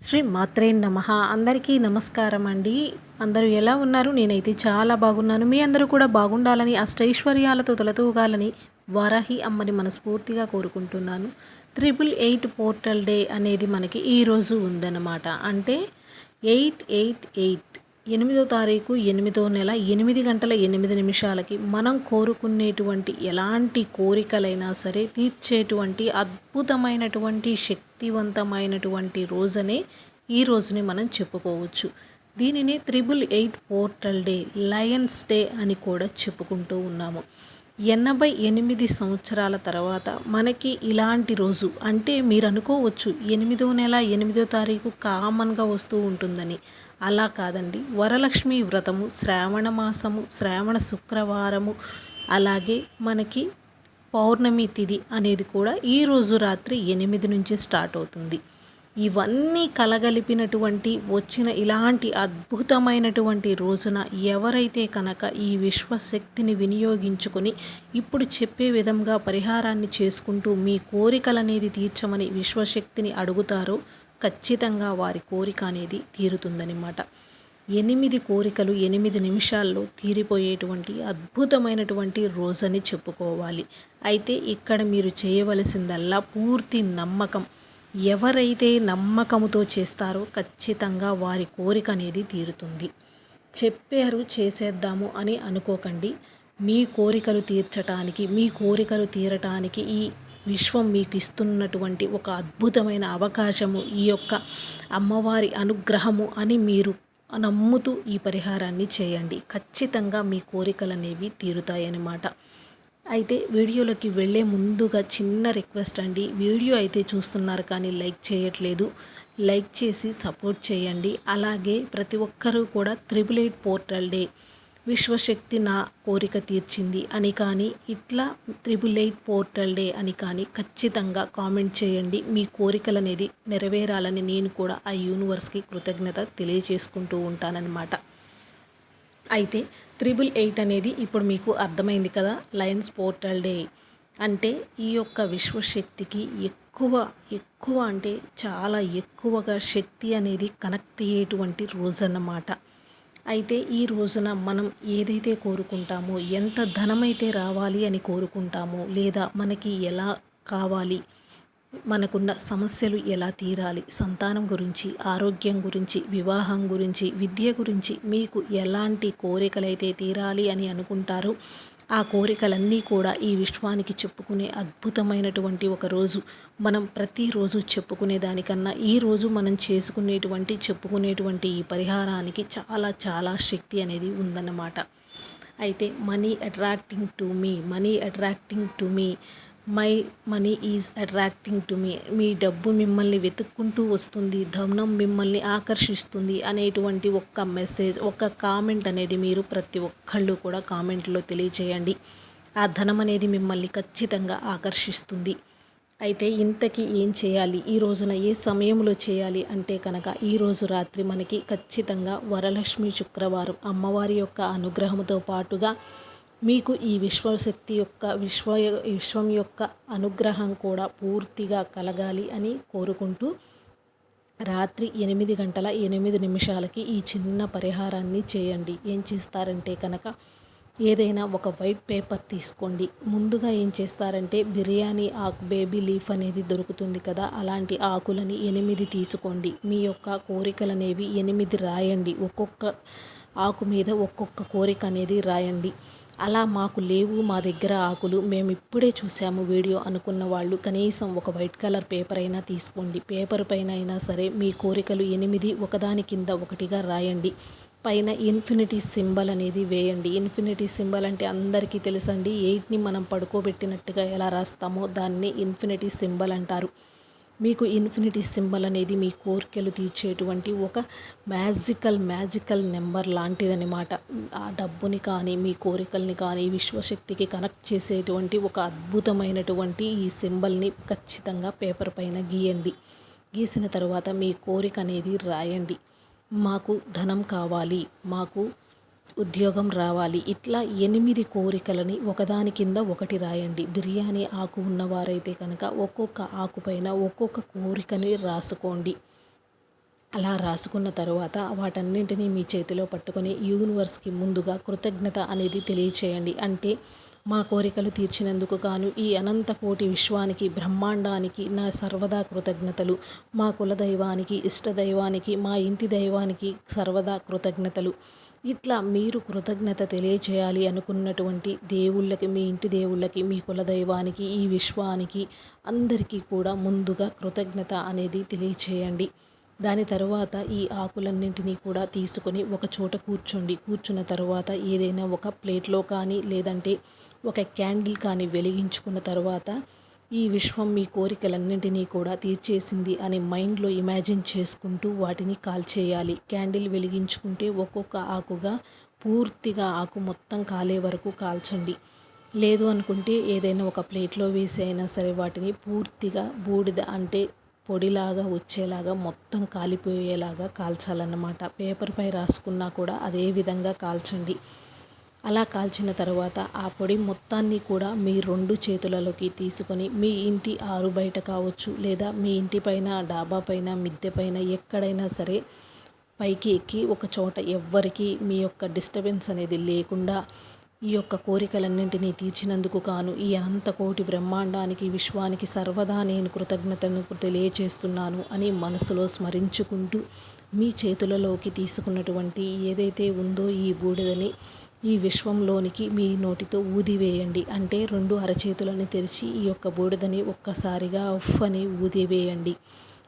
శ్రీ మాత్రే నమ. అందరికీ నమస్కారం అండి. అందరూ ఎలా ఉన్నారు? నేనైతే చాలా బాగున్నాను. మీ అందరూ కూడా బాగుండాలని అష్టైశ్వర్యాలతో తొలతూగాలని వారాహి అమ్మని మనస్ఫూర్తిగా కోరుకుంటున్నాను. త్రిపుల్ ఎయిట్ పోర్టల్ డే అనేది మనకి ఈరోజు ఉందన్నమాట. అంటే ఎయిట్ ఎయిట్ ఎయిట్ ఎనిమిదో తారీఖు ఎనిమిదో నెల ఎనిమిది గంటల ఎనిమిది నిమిషాలకి మనం కోరుకునేటువంటి ఎలాంటి కోరికలైనా సరే తీర్చేటువంటి అద్భుతమైనటువంటి శక్తివంతమైనటువంటి రోజనే ఈ రోజుని మనం చెప్పుకోవచ్చు. దీనిని triple eight portal day lions day అని కూడా చెప్పుకుంటూ ఉన్నాము. ఎనభై ఎనిమిది సంవత్సరాల తర్వాత మనకి ఇలాంటి రోజు అంటే మీరు అనుకోవచ్చు ఎనిమిదో నెల ఎనిమిదో తారీఖు కామన్గా వస్తూ ఉంటుందని. అలా కాదండి. వరలక్ష్మి వ్రతము శ్రావణ మాసము శ్రావణ శుక్రవారము అలాగే మనకి పౌర్ణమి తిథి అనేది కూడా ఈరోజు రాత్రి ఎనిమిది నుంచి స్టార్ట్ అవుతుంది. ఇవన్నీ కలగలిపినటువంటి వచ్చిన ఇలాంటి అద్భుతమైనటువంటి రోజున ఎవరైతే కనుక ఈ విశ్వశక్తిని వినియోగించుకొని ఇప్పుడు చెప్పే విధంగా పరిహారాన్ని చేసుకుంటూ మీ కోరికలనేది తీర్చమని విశ్వశక్తిని అడుగుతారో ఖచ్చితంగా వారి కోరిక అనేది తీరుతుందనమాట ఎనిమిది కోరికలు ఎనిమిది నిమిషాల్లో తీరిపోయేటువంటి అద్భుతమైనటువంటి రోజని చెప్పుకోవాలి. అయితే ఇక్కడ మీరు చేయవలసిందల్లా పూర్తి నమ్మకం. ఎవరైతే నమ్మకంతో చేస్తారో ఖచ్చితంగా వారి కోరిక అనేది తీరుతుంది. చెప్పారు చేసేద్దాము అని అనుకోకండి. మీ కోరికలు తీర్చటానికి మీ కోరికలు తీరటానికి ఈ విశ్వం మీకు ఇస్తున్నటువంటి ఒక అద్భుతమైన అవకాశము ఈ యొక్క అమ్మవారి అనుగ్రహము అని మీరు నమ్ముతూ ఈ పరిహారాన్ని చేయండి. ఖచ్చితంగా మీ కోరికలు అనేవి తీరుతాయన్నమాట. అయితే వీడియోలోకి వెళ్ళే ముందుగా చిన్న రిక్వెస్ట్ అండి. వీడియో అయితే చూస్తున్నారు కానీ లైక్ చేయట్లేదు. లైక్ చేసి సపోర్ట్ చేయండి. అలాగే ప్రతి ఒక్కరూ కూడా త్రిబుల్ ఎయిట్ పోర్టల్ డే విశ్వశక్తి నా కోరిక తీర్చింది అని కానీ ఇట్లా త్రిబుల్ ఎయిట్ పోర్టల్ డే అని కానీ ఖచ్చితంగా కామెంట్ చేయండి. మీ కోరికలు అనేది నెరవేరాలని నేను కూడా ఆ యూనివర్స్కి కృతజ్ఞత తెలియజేసుకుంటూ ఉంటానన్నమాట. అయితే త్రిబుల్ ఎయిట్ అనేది ఇప్పుడు మీకు అర్థమైంది కదా లయన్స్ పోర్టల్ డే. అంటే ఈ యొక్క విశ్వశక్తికి ఎక్కువ ఎక్కువ అంటే చాలా ఎక్కువగా శక్తి అనేది కనెక్ట్ అయ్యేటువంటి రోజు అన్నమాట అయితే ఈ రోజున మనం ఏదైతే కోరుకుంటామో ఎంత ధనమైతే రావాలి అని కోరుకుంటామో లేదా మనకి ఎలా కావాలి మనకున్న సమస్యలు ఎలా తీరాలి సంతానం గురించి ఆరోగ్యం గురించి వివాహం గురించి విద్య గురించి మీకు ఎలాంటి కోరికలైతే తీరాలి అని అనుకుంటారు ఆ కోరికలన్నీ కూడా ఈ విశ్వానికి చెప్పుకునే అద్భుతమైనటువంటి ఒక రోజు. మనం ప్రతిరోజు చెప్పుకునే దానికన్నా ఈరోజు మనం చేసుకునేటువంటి చెప్పుకునేటువంటి ఈ పరిహారానికి చాలా చాలా శక్తి అనేది ఉందన్నమాట. అయితే money attracting to me money attracting to me my money is attracting to me. మీ డబ్బు మిమ్మల్ని వెతుక్కుంటూ వస్తుంది ధనం మిమ్మల్ని ఆకర్షిస్తుంది అనేటువంటి ఒక్క మెసేజ్ ఒక కామెంట్ అనేది మీరు ప్రతి ఒక్కళ్ళు కూడా కామెంట్లో తెలియచేయండి. ఆ ధనం అనేది మిమ్మల్ని ఖచ్చితంగా ఆకర్షిస్తుంది. అయితే ఇంతకీ ఏం చేయాలి? ఈ రోజున ఏ సమయంలో చేయాలి అంటే కనుక ఈరోజు రాత్రి మనకి ఖచ్చితంగా వరలక్ష్మి శుక్రవారం అమ్మవారి యొక్క అనుగ్రహంతో పాటుగా మీకు ఈ విశ్వశక్తి యొక్క విశ్వ విశ్వం యొక్క అనుగ్రహం కూడా పూర్తిగా కలగాలి అని కోరుకుంటూ రాత్రి ఎనిమిది గంటల ఎనిమిది నిమిషాలకి ఈ చిన్న పరిహారాన్ని చేయండి. ఏం చేస్తారంటే కనుక ఏదైనా ఒక వైట్ పేపర్ తీసుకోండి. ముందుగా ఏం చేస్తారంటే బిర్యానీ ఆకు బేబీ లీఫ్ అనేది దొరుకుతుంది కదా అలాంటి ఆకులని ఎనిమిది తీసుకోండి. మీ యొక్క కోరికలు అనేవి ఎనిమిది రాయండి. ఒక్కొక్క ఆకు మీద ఒక్కొక్క కోరిక అనేది రాయండి. అలా మాకు లేవు మా దగ్గర ఆకులు. మేము ఇప్పుడే చూసాము వీడియో అనుకున్న వాళ్ళు కనీసం ఒక వైట్ కలర్ పేపర్ అయినా తీసుకోండి. పేపర్ పైన అయినా సరే మీ కోరికలు ఎనిమిది ఒకదాని కింద ఒకటిగా రాయండి. పైన ఇన్ఫినిటీ సింబల్ అనేది వేయండి. ఇన్ఫినిటీ సింబల్ అంటే అందరికీ తెలుసండి. ఎయిట్ని మనం పడుకోబెట్టినట్టుగా ఎలా రాస్తామో దాన్ని ఇన్ఫినిటీ సింబల్ అంటారు. మీకు ఇన్ఫినిటీ సింబల్ అనేది మీ కోరికలు తీర్చేటువంటి ఒక మ్యాజికల్ మ్యాజికల్ నెంబర్ లాంటిదనమాట ఆ డబ్బుని కానీ మీ కోరికల్ని కానీ విశ్వశక్తికి కనెక్ట్ చేసేటువంటి ఒక అద్భుతమైనటువంటి ఈ సింబల్ని ఖచ్చితంగా పేపర్ పైన గీయండి. గీసిన తర్వాత మీ కోరిక అనేది రాయండి. మాకు ధనం కావాలి. మాకు ఉద్యోగం రావాలి. ఇట్లా ఎనిమిది కోరికలని ఒకదాని కింద ఒకటి రాయండి. బిర్యానీ ఆకు ఉన్నవారైతే కనుక ఒక్కొక్క ఆకు పైన ఒక్కొక్క కోరికని రాసుకోండి. అలా రాసుకున్న తర్వాత వాటన్నింటినీ మీ చేతిలో పట్టుకొని యూనివర్స్కి ముందుగా కృతజ్ఞత అనేది తెలియచేయండి. అంటే మా కోరికలు తీర్చినందుకు గాను ఈ అనంత కోటి విశ్వానికి బ్రహ్మాండానికి నా సర్వదా కృతజ్ఞతలు. మా కులదైవానికి ఇష్టదైవానికి మా ఇంటి దైవానికి సర్వదా కృతజ్ఞతలు. ఇట్లా మీరు కృతజ్ఞత తెలియచేయాలి అనుకున్నటువంటి దేవుళ్ళకి మీ ఇంటి దేవుళ్ళకి మీ కులదైవానికి ఈ విశ్వానికి అందరికీ కూడా ముందుగా కృతజ్ఞత అనేది తెలియచేయండి. దాని తర్వాత ఈ ఆకులన్నింటినీ కూడా తీసుకొని ఒక చోట కూర్చోండి. కూర్చున్న తర్వాత ఏదైనా ఒక ప్లేట్లో కానీ లేదంటే ఒక క్యాండిల్ కానీ వెలిగించుకున్న తర్వాత ఈ విశ్వం మీ కోరికలన్నింటినీ కూడా తీర్చేసింది అని మైండ్లో ఇమాజిన్ చేసుకుంటూ వాటిని కాల్చేయాలి. క్యాండిల్ వెలిగించుకుంటే ఒక్కొక్క ఆకుగా పూర్తిగా ఆకు మొత్తం కాలే వరకు కాల్చండి. లేదు అనుకుంటే ఏదైనా ఒక ప్లేట్లో వేసి అయినా సరే వాటిని పూర్తిగా బూడిద అంటే పొడిలాగా వచ్చేలాగా మొత్తం కాలిపోయేలాగా కాల్చాలన్నమాట. పేపర్పై రాసుకున్నా కూడా అదే విధంగా కాల్చండి. అలా కాల్చిన తర్వాత ఆ పొడి మొత్తాన్ని కూడా మీ రెండు చేతులలోకి తీసుకొని మీ ఇంటి ఆరు బయట కావచ్చు లేదా మీ ఇంటి పైన డాబా పైన మిద్దె పైన ఎక్కడైనా సరే పైకి ఎక్కి ఒక చోట ఎవ్వరికి మీ యొక్క డిస్టర్బెన్స్ అనేది లేకుండా ఈ యొక్క కోరికలన్నింటినీ తీర్చినందుకు కాను ఈ అనంతకోటి బ్రహ్మాండానికి విశ్వానికి సర్వదా నేను కృతజ్ఞతను తెలియచేస్తున్నాను అని మనసులో స్మరించుకుంటూ మీ చేతులలోకి తీసుకున్నటువంటి ఏదైతే ఉందో ఈ బూడిదని ఈ విశ్వంలోనికి మీ నోటితో ఊదివేయండి అంటే రెండు అరచేతులను తెరిచి ఈ యొక్క బూడిదని ఒక్కసారిగా ఉఫ్ అని ఊదివేయండి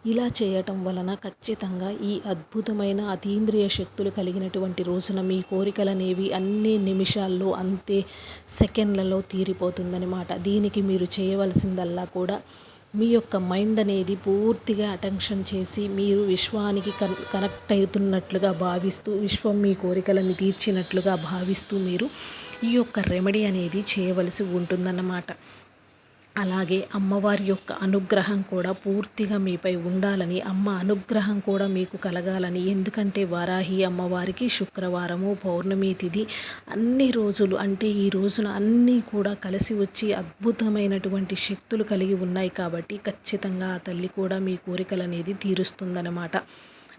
ఇలా చేయటం వలన ఖచ్చితంగా ఈ అద్భుతమైన అతీంద్రియ శక్తులు కలిగినటువంటి రోజున మీ కోరికలనేవి అన్ని నిమిషాల్లో అంతే సెకండ్లలో తీరిపోతుందనమాట దీనికి మీరు చేయవలసిందల్లా కూడా మీ యొక్క మైండ్ అనేది పూర్తిగా అటెన్షన్ చేసి మీరు విశ్వానికి కన్ కనెక్ట్ అవుతున్నట్లుగా భావిస్తూ విశ్వం మీ కోరికలని తీర్చినట్లుగా భావిస్తూ మీరు ఈ యొక్క రెమెడీ అనేది చేయవలసి ఉంటుందన్నమాట. అలాగే అమ్మవారి యొక్క అనుగ్రహం కూడా పూర్తిగా మీపై ఉండాలని అమ్మ అనుగ్రహం కూడా మీకు కలగాలని. ఎందుకంటే వారాహి అమ్మవారికి శుక్రవారము పౌర్ణమి తిథి అన్ని రోజులు అంటే ఈ రోజున అన్నీ కూడా కలిసి వచ్చి అద్భుతమైనటువంటి శక్తులు కలిగి ఉన్నాయి కాబట్టి ఖచ్చితంగా ఆ తల్లి కూడా మీ కోరికలు అనేది తీరుస్తుందన్నమాట.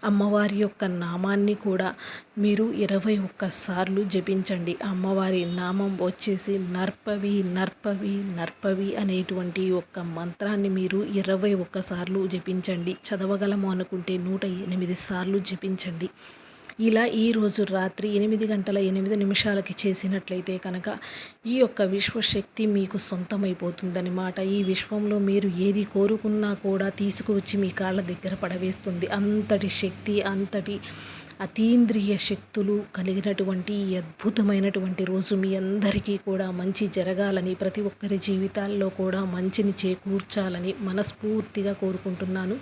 అమ్మవారి యొక్క నామాన్ని కూడా మీరు ఇరవై ఒక్కసార్లు జపించండి. అమ్మవారి నామం వచ్చేసి నర్పవి నర్పవి నర్పవి అనేటువంటి యొక్క మంత్రాన్ని మీరు ఇరవై ఒక్కసార్లు జపించండి. చదవగలము అనుకుంటే నూట ఎనిమిది సార్లు జపించండి. ఇలా ఈరోజు రాత్రి ఎనిమిది గంటల ఎనిమిది నిమిషాలకి చేసినట్లయితే కనుక ఈ యొక్క విశ్వశక్తి మీకు సొంతమైపోతుందన్నమాట ఈ విశ్వంలో మీరు ఏది కోరుకున్నా కూడా తీసుకువచ్చి మీ కాళ్ళ దగ్గర పడవేస్తుంది. అంతటి శక్తి అంతటి అతీంద్రియ శక్తులు కలిగినటువంటి ఈ అద్భుతమైనటువంటి రోజు మీ అందరికీ కూడా మంచి జరగాలని ప్రతి ఒక్కరి జీవితాల్లో కూడా మంచిని చేకూర్చాలని మనస్ఫూర్తిగా కోరుకుంటున్నాను.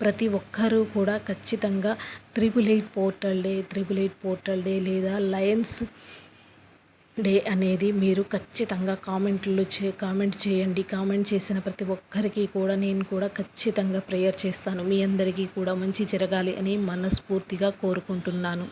ప్రతి ఒక్కరూ కూడా ఖచ్చితంగా triple eight portal day triple eight portal day లేదా లయన్స్ డే అనేది మీరు ఖచ్చితంగా కామెంట్లు చే కామెంట్ చేయండి. కామెంట్ చేసిన ప్రతి ఒక్కరికి కూడా నేను కూడా ఖచ్చితంగా ప్రేయర్ చేస్తాను. మీ అందరికీ కూడా మంచి జరగాలి అని మనస్ఫూర్తిగా కోరుకుంటున్నాను.